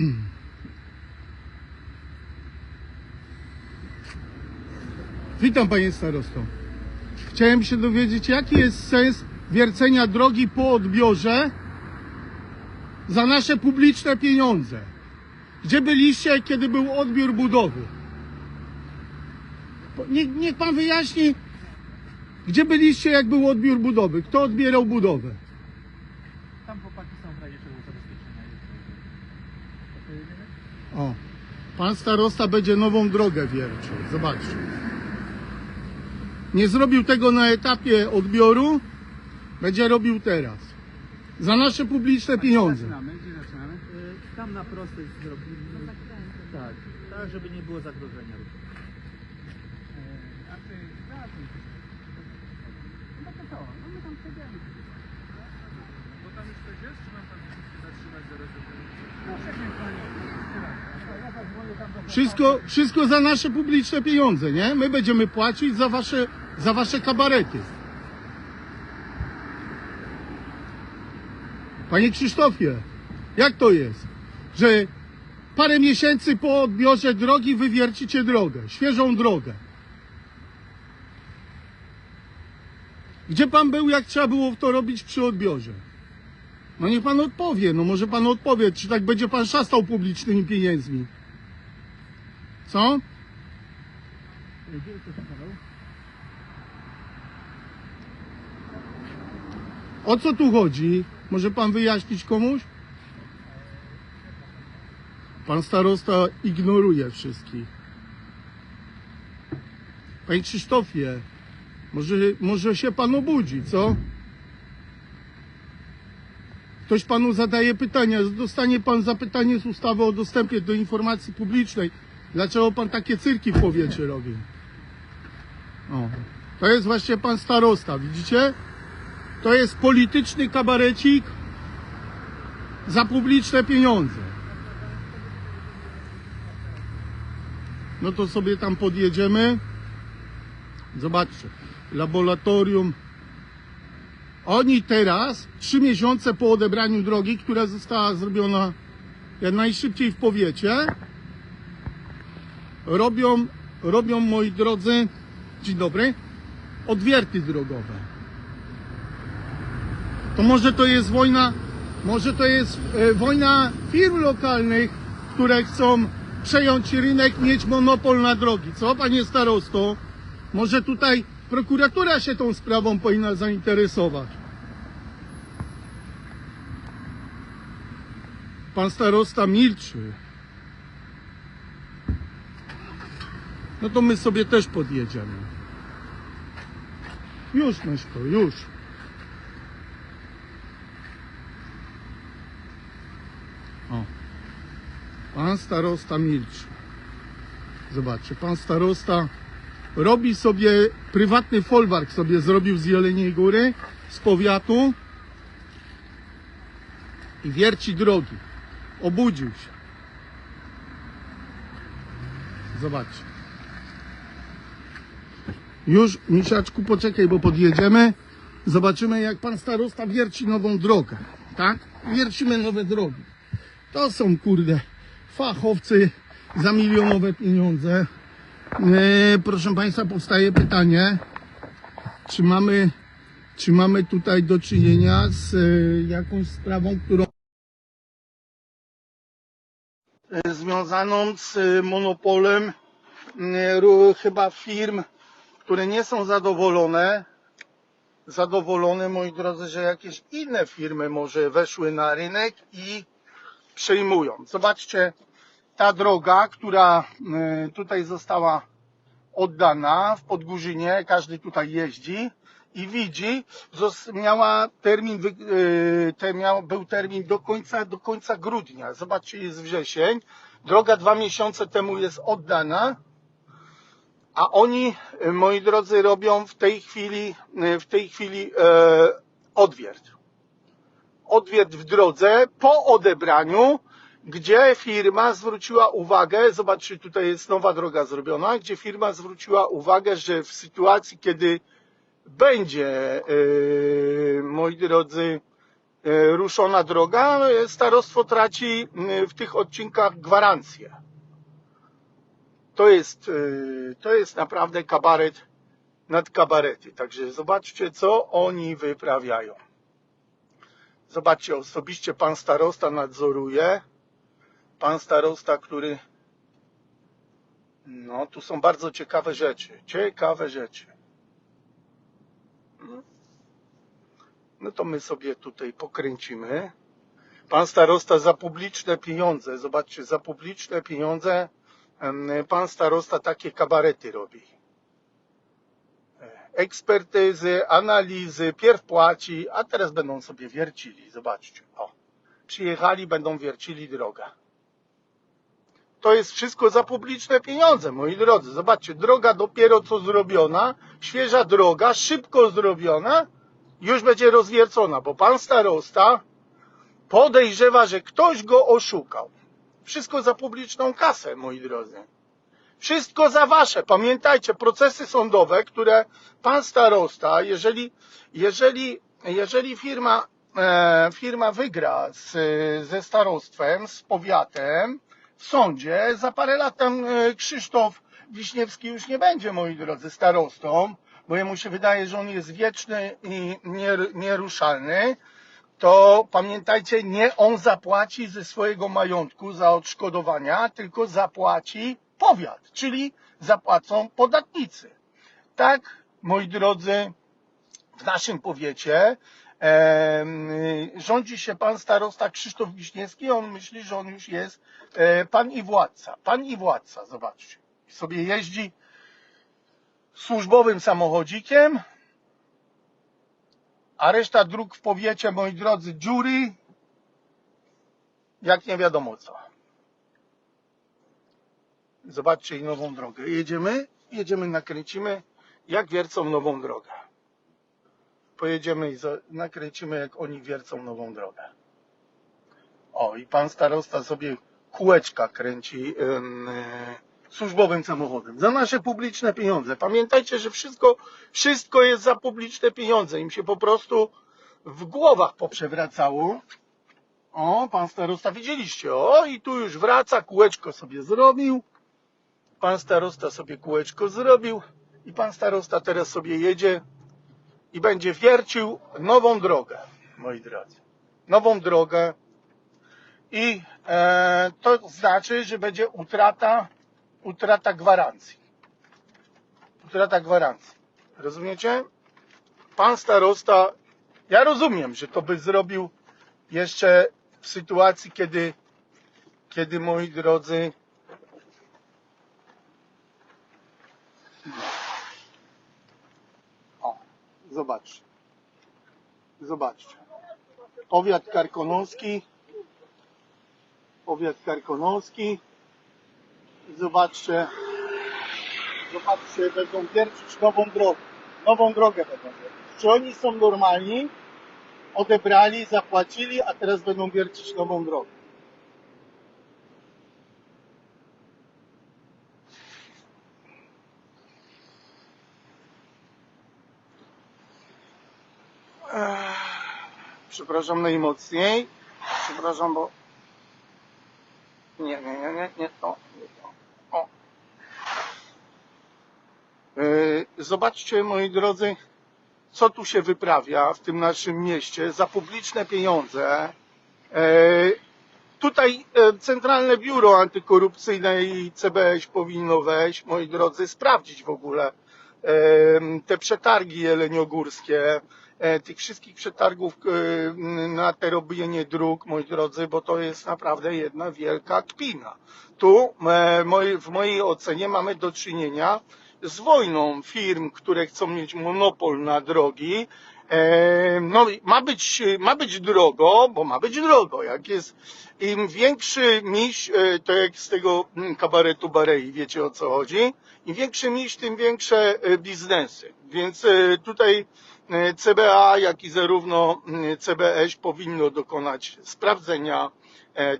Witam panie starosto. Chciałem się dowiedzieć, jaki jest sens wiercenia drogi po odbiorze za nasze publiczne pieniądze. Gdzie byliście, kiedy był odbiór budowy? Niech, niech pan wyjaśni, gdzie byliście, jak był odbiór budowy? Kto odbierał budowę? Tam chłopaki są w razie czego zabezpieczenia. jest. O, pan starosta będzie nową drogę wiercił. Zobaczcie. Nie zrobił tego na etapie odbioru, będzie robił teraz. Za nasze publiczne pieniądze. Zaczynamy, gdzie zaczynamy? Y, Tam na prostej zrobimy. Tak, tak, żeby nie było zagrożenia. Y, A ty. No to co, no my tam przejdziemy. Bo tam już coś jest, czy mam tam zatrzymać zaraz? No przejdziemy panie. Wszystko, wszystko za nasze publiczne pieniądze, nie? My będziemy płacić za wasze, za wasze kabarety. Panie Krzysztofie, jak to jest, że parę miesięcy po odbiorze drogi wywiercicie drogę, świeżą drogę? Gdzie pan był, jak trzeba było to robić przy odbiorze? No niech pan odpowie, no może pan odpowie, czy tak będzie pan szastał publicznymi pieniędzmi. Co? O co tu chodzi? Może pan wyjaśnić komuś? Pan starosta ignoruje wszystkich. Panie Krzysztofie, może, może się pan obudzi, co? Ktoś panu zadaje pytania, dostanie pan zapytanie z ustawy o dostępie do informacji publicznej. Dlaczego pan takie cyrki w powietrze robi? O, to jest właśnie pan starosta, widzicie? To jest polityczny kabarecik za publiczne pieniądze. No to sobie tam podjedziemy. Zobaczcie, laboratorium. Oni teraz, trzy miesiące po odebraniu drogi, która została zrobiona jak najszybciej w powiecie, robią, robią moi drodzy, dzień dobry, odwierty drogowe. To może to jest wojna, może to jest e, wojna firm lokalnych, które chcą przejąć rynek, mieć monopol na drogi. Co, panie starosto? Może tutaj prokuratura się tą sprawą powinna zainteresować. Pan starosta milczy. No to my sobie też podjedziemy. Już, Myszko, już. O. Pan starosta milczy. Zobaczcie, pan starosta robi sobie prywatny folwark sobie zrobił z Jeleniej Góry, z powiatu i wierci drogi. Obudził się. Zobaczcie. Już, misiaczku, poczekaj, bo podjedziemy. Zobaczymy, jak pan starosta wierci nową drogę. Tak? Wiercimy nowe drogi. To są, kurde, fachowcy za milionowe pieniądze. E, proszę Państwa, powstaje pytanie, czy mamy, czy mamy tutaj do czynienia z e, jakąś sprawą, którą e, związaną z monopolem chyba firm, które nie są zadowolone, zadowolone, moi drodzy, że jakieś inne firmy może weszły na rynek i przejmują. Zobaczcie, ta droga, która e, tutaj została oddana w Podgórzynie, każdy tutaj jeździ i widzi, miała termin, miał, był termin do końca, do końca grudnia. Zobaczcie, jest wrzesień. Droga dwa miesiące temu jest oddana, a oni, e, moi drodzy, robią w tej chwili, w tej chwili e, odwiert odwiert w drodze po odebraniu, gdzie firma zwróciła uwagę, zobaczcie, tutaj jest nowa droga zrobiona, gdzie firma zwróciła uwagę, że w sytuacji, kiedy będzie, yy, moi drodzy, e, ruszona droga, e, starostwo traci m, w tych odcinkach gwarancję. To jest, e, to jest naprawdę kabaret nad kabarety. Także zobaczcie, co oni wyprawiają. Zobaczcie, osobiście pan starosta nadzoruje. Pan starosta, który. No, tu są bardzo ciekawe rzeczy. Ciekawe rzeczy. No to my sobie tutaj pokręcimy. Pan starosta za publiczne pieniądze, zobaczcie, za publiczne pieniądze pan starosta takie kabarety robi. E, Ekspertyzy, analizy, pierw płaci, a teraz będą sobie wiercili, zobaczcie. O, przyjechali, będą wiercili drogę. To jest wszystko za publiczne pieniądze, moi drodzy. Zobaczcie, droga dopiero co zrobiona, świeża droga, szybko zrobiona, już będzie rozwiercona, bo pan starosta podejrzewa, że ktoś go oszukał. Wszystko za publiczną kasę, moi drodzy. Wszystko za wasze. Pamiętajcie, procesy sądowe, które pan starosta, jeżeli, jeżeli, jeżeli firma, e, firma wygra z, ze starostwem, z powiatem w sądzie, za parę lat tam e, Krzysztof Wiśniewski już nie będzie, moi drodzy, starostą, bo jemu się wydaje, że on jest wieczny i nier- nieruszalny, to pamiętajcie, nie on zapłaci ze swojego majątku za odszkodowania, tylko zapłaci powiat, czyli zapłacą podatnicy. Tak, moi drodzy, w naszym powiecie rządzi się pan starosta Krzysztof Wiśniewski, on myśli, że on już jest e, pan i władca. Pan i władca, zobaczcie. Sobie jeździ służbowym samochodzikiem, a reszta dróg w powiecie, moi drodzy, dziury, jak nie wiadomo co. Zobaczcie i nową drogę. Jedziemy, jedziemy, nakręcimy, jak wiercą nową drogę. Pojedziemy i nakręcimy, jak oni wiercą nową drogę. O, i pan starosta sobie kółeczka kręci e, służbowym samochodem. Za nasze publiczne pieniądze. Pamiętajcie, że wszystko, wszystko jest za publiczne pieniądze. Im się po prostu w głowach poprzewracało. O, pan starosta widzieliście. O, i tu już wraca, kółeczko sobie zrobił. Pan starosta sobie kółeczko zrobił i pan starosta teraz sobie jedzie i będzie wiercił nową drogę, moi drodzy. Nową drogę i e, to znaczy, że będzie utrata, utrata gwarancji. Utrata gwarancji. Rozumiecie? Pan starosta, ja rozumiem, że to by zrobił jeszcze w sytuacji, kiedy, kiedy moi drodzy, zobaczcie. Zobaczcie. Powiat karkonoski, powiat karkonoski. Zobaczcie, zobaczcie, będą wiercić nową drogę. Nową drogę będą wiercić. Czy oni są normalni? Odebrali, zapłacili, a teraz będą wiercić nową drogę. Przepraszam najmocniej. Przepraszam, bo nie, nie, nie, nie, nie to, nie to. O. Yy, Zobaczcie, moi drodzy, co tu się wyprawia w tym naszym mieście za publiczne pieniądze. Yy, Tutaj e, Centralne Biuro Antykorupcyjne i CBŚ powinno wejść, moi drodzy, sprawdzić w ogóle e, te przetargi jeleniogórskie, e, tych wszystkich przetargów e, na te robienie dróg, moi drodzy, bo to jest naprawdę jedna wielka kpina. Tu e, w mojej ocenie mamy do czynienia z wojną firm, które chcą mieć monopol na drogi. No, ma być, ma być drogo, bo ma być drogo. Jak jest im większy miś, e, to jak z tego mm, kabaretu Barei, wiecie o co chodzi? Im większy miś, tym większe e, biznesy. Więc e, tutaj CBA, jak i zarówno mm, CBŚ powinno dokonać sprawdzenia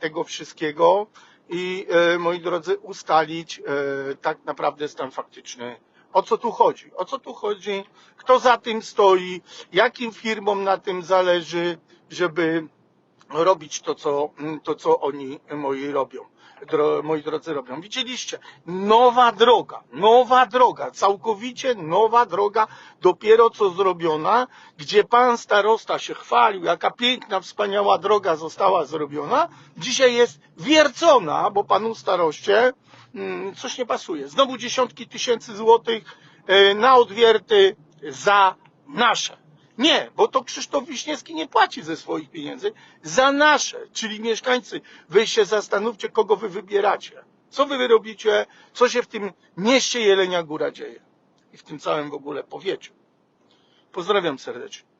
tego wszystkiego i, moi drodzy, ustalić tak naprawdę stan faktyczny O co tu chodzi? O co tu chodzi? Kto za tym stoi? Jakim firmom na tym zależy, żeby robić to, co, to, co oni moi robią. Dro, moi drodzy robią. Widzieliście? Nowa droga, nowa droga, całkowicie nowa droga, dopiero co zrobiona, gdzie pan starosta się chwalił, jaka piękna, wspaniała droga została zrobiona, dzisiaj jest wiercona, bo panu staroście coś nie pasuje. Znowu dziesiątki tysięcy złotych e, na odwierty za nasze. Nie, bo to Krzysztof Wiśniewski nie płaci ze swoich pieniędzy za nasze, czyli mieszkańcy. Wy się zastanówcie, kogo wy wybieracie. Co wy robicie, co się w tym mieście Jelenia Góra dzieje i w tym całym w ogóle powiecie. Pozdrawiam serdecznie.